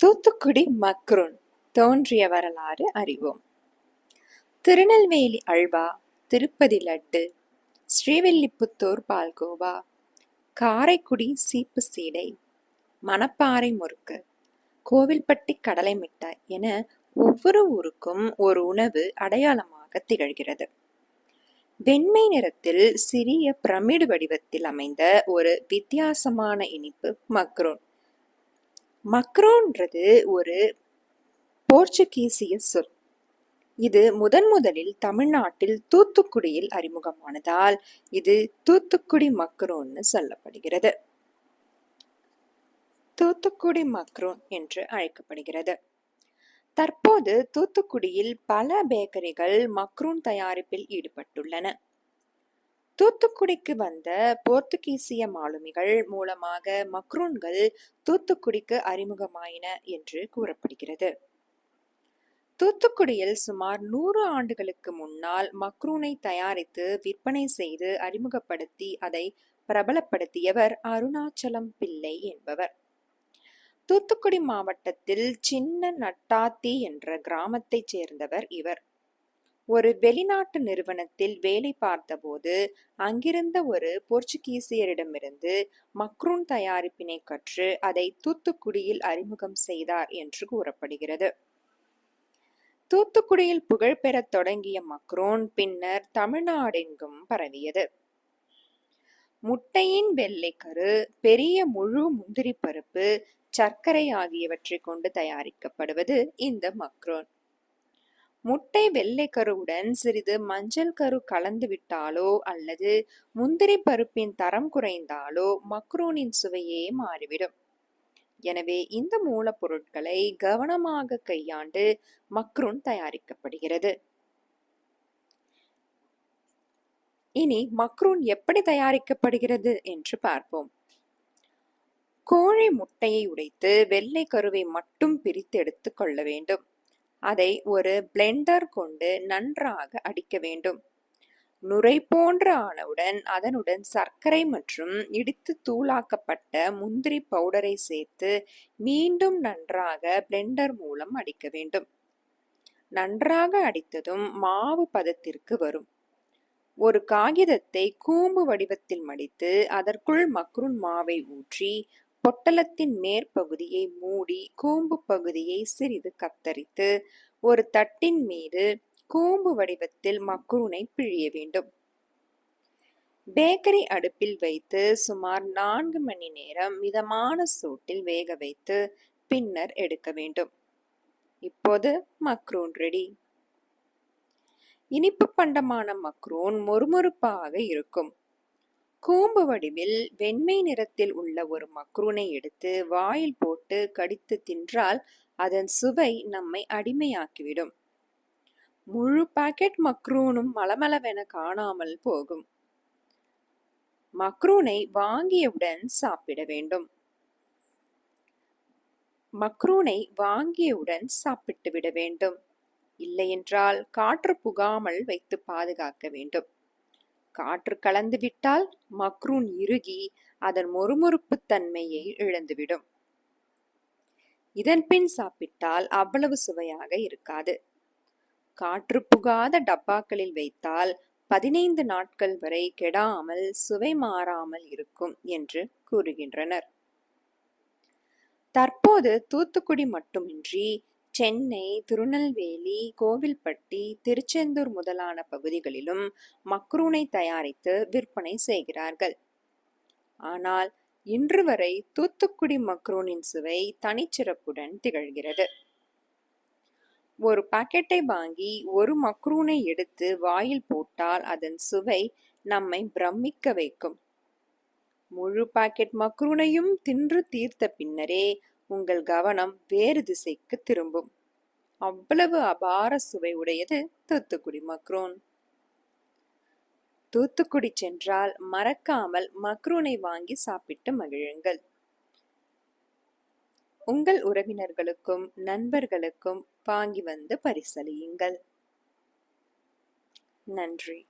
தூத்துக்குடி மக்ருன் தோன்றிய வரலாறு அறிவோம். திருநெல்வேலி அல்வா திருப்பதி லட்டு ஸ்ரீவில்லிபுத்தூர் பால்கோவா காரைக்குடி சீப்பு சீடை மணப்பாறை முறுக்கு கோவில்பட்டி கடலை மிட்டாய் என ஒவ்வொரு ஊருக்கும் ஒரு உணவு அடையாளமாக திகழ்கிறது. வெண்மை நிறத்தில் சிறிய பிரமிடு வடிவத்தில் அமைந்த ஒரு வித்தியாசமான இனிப்பு மக்ரோன். மக்ரோன்றது ஒரு போர்ச்சுகீசிய சொல். இது முதன் முதலில் தமிழ்நாட்டில் தூத்துக்குடியில் அறிமுகமானதால் இது தூத்துக்குடி மக்ரோன்னு சொல்லப்படுகிறது. தூத்துக்குடி மக்ரோன் என்று அழைக்கப்படுகிறது. தற்போது தூத்துக்குடியில் பல பேக்கரிகள் மக்ரூன் தயாரிப்பில் ஈடுபட்டுள்ளன. தூத்துக்குடிக்கு வந்த போர்த்துகீசிய மாலுமிகள் மூலமாக மக்ரூன்கள் தூத்துக்குடிக்கு அறிமுகமாயின என்று கூறப்படுகிறது. தூத்துக்குடியில் சுமார் நூறு ஆண்டுகளுக்கு முன்னால் மக்ரூனை தயாரித்து விற்பனை செய்து அறிமுகப்படுத்தி அதை பிரபலப்படுத்தியவர் அருணாச்சலம் பிள்ளை என்பவர். தூத்துக்குடி மாவட்டத்தில் சின்ன நட்டாத்தி என்ற கிராமத்தைச் சேர்ந்தவர் இவர். ஒரு வெளிநாட்டு நிறுவனத்தில் வேலை பார்த்தபோது அங்கிருந்த ஒரு போர்ச்சுகீசியரிடமிருந்து மக்ரூன் தயாரிப்பினை கற்று அதை தூத்துக்குடியில் அறிமுகம் செய்தார் என்று கூறப்படுகிறது. தூத்துக்குடியில் புகழ் பெறத் தொடங்கிய மக்ரோன் பின்னர் தமிழ்நாடெங்கும் பரவியது. முட்டையின் வெள்ளைக்கரு பெரிய முழு முந்திரி பருப்பு சர்க்கரை ஆகியவற்றை கொண்டு தயாரிக்கப்படுவது இந்த மக்ரோன். முட்டை வெள்ளை கருவுடன் சிறிது மஞ்சள் கரு கலந்து விட்டாலோ அல்லது முந்திரி பருப்பின் தரம் குறைந்தாலோ மக்ரூனின் சுவையே மாறிவிடும். எனவே இந்த மூலப்பொருட்களை கவனமாக கையாண்டு மக்ரூன் தயாரிக்கப்படுகிறது. இனி மக்ரூன் எப்படி தயாரிக்கப்படுகிறது என்று பார்ப்போம். கோழி முட்டையை உடைத்து வெள்ளை கருவை மட்டும் பிரித்து எடுத்துக் கொள்ள வேண்டும். அதை ஒரு பிளெண்டர் கொண்டு நன்றாக அடிக்க வேண்டும். நுரை போன்ற ஆனவுடன் அதனுடன் சர்க்கரை மற்றும் இடித்து தூளாக்கப்பட்ட முந்திரி பவுடரை சேர்த்து மீண்டும் நன்றாக பிளெண்டர் மூலம் அடிக்க வேண்டும். நன்றாக அடித்ததும் மாவு பதத்திற்கு வரும். ஒரு காகிதத்தை கூம்பு வடிவத்தில் மடித்து அதற்குள் மக்ருன் மாவை ஊற்றி பொட்டலத்தின் மேற்பகுதியை மூடி கூம்பு பகுதியை சிறிது கத்தரித்து ஒரு தட்டின் மீது கூம்பு வடிவத்தில் மக்ரூனை பிழிய வேண்டும். பேக்கரி அடுப்பில் வைத்து சுமார் நான்கு மணி நேரம் மிதமான சூட்டில் வேக வைத்து பின்னர் எடுக்க வேண்டும். இப்போது மக்ரூன் ரெடி. இனிப்பு பண்டமான மக்ரூன் மொறுமொறுப்பாக இருக்கும். கூம்பு வடிவில் வெண்மை நிறத்தில் உள்ள ஒரு மக்ரூனை எடுத்து வாயில் போட்டு கடித்து தின்றால் அதன் சுவை நம்மை அடிமையாக்கிவிடும். முழு பாக்கெட் மக்ரூனும் மலமளவென காணாமல் போகும். மக்ரூனை வாங்கியவுடன் சாப்பிட வேண்டும். மக்ரூனை வாங்கியவுடன் சாப்பிட்டு விட வேண்டும். இல்லையென்றால் காற்று புகாமல் வைத்து பாதுகாக்க வேண்டும். காற்று கலந்துவிட்டால் மக்ரூன் இறுகி அதன் மொறுமொறுப்பு தன்மையை இழந்துவிடும். இதன் பின் சாப்பிட்டால் அவ்வளவு சுவையாக இருக்காது. காற்று புகாத டப்பாக்களில் வைத்தால் பதினைந்து நாட்கள் வரை கெடாமல் சுவை மாறாமல் இருக்கும் என்று கூறுகின்றனர். தற்போது தூத்துக்குடி மட்டுமின்றி சென்னை திருநெல்வேலி கோவில்பட்டி திருச்செந்தூர் முதலான பகுதிகளிலும் மக்ரூனை தயாரித்து விற்பனை செய்கிறார்கள். ஆனால் இன்று வரை தூத்துக்குடி மக்ரூனின் சுவை தனிச்சிறப்புடன் திகழ்கிறது. ஒரு பாக்கெட்டை வாங்கி ஒரு மக்ரூனை எடுத்து வாயில் போட்டால் அதன் சுவை நம்மை பிரமிக்க வைக்கும். முழு பாக்கெட் மக்ரூனையும் தின்று தீர்த்த பின்னரே உங்கள் கவனம் வேறு திசைக்கு திரும்பும். அவ்வளவு அபார சுவை உடையது தூத்துக்குடி மக்ரூன். தூத்துக்குடி சென்றால் மறக்காமல் மக்ரூனை வாங்கி சாப்பிட்டு மகிழுங்கள். உங்கள் உறவினர்களுக்கும் நண்பர்களுக்கும் வாங்கி வந்து பரிசலியுங்கள் நன்றி.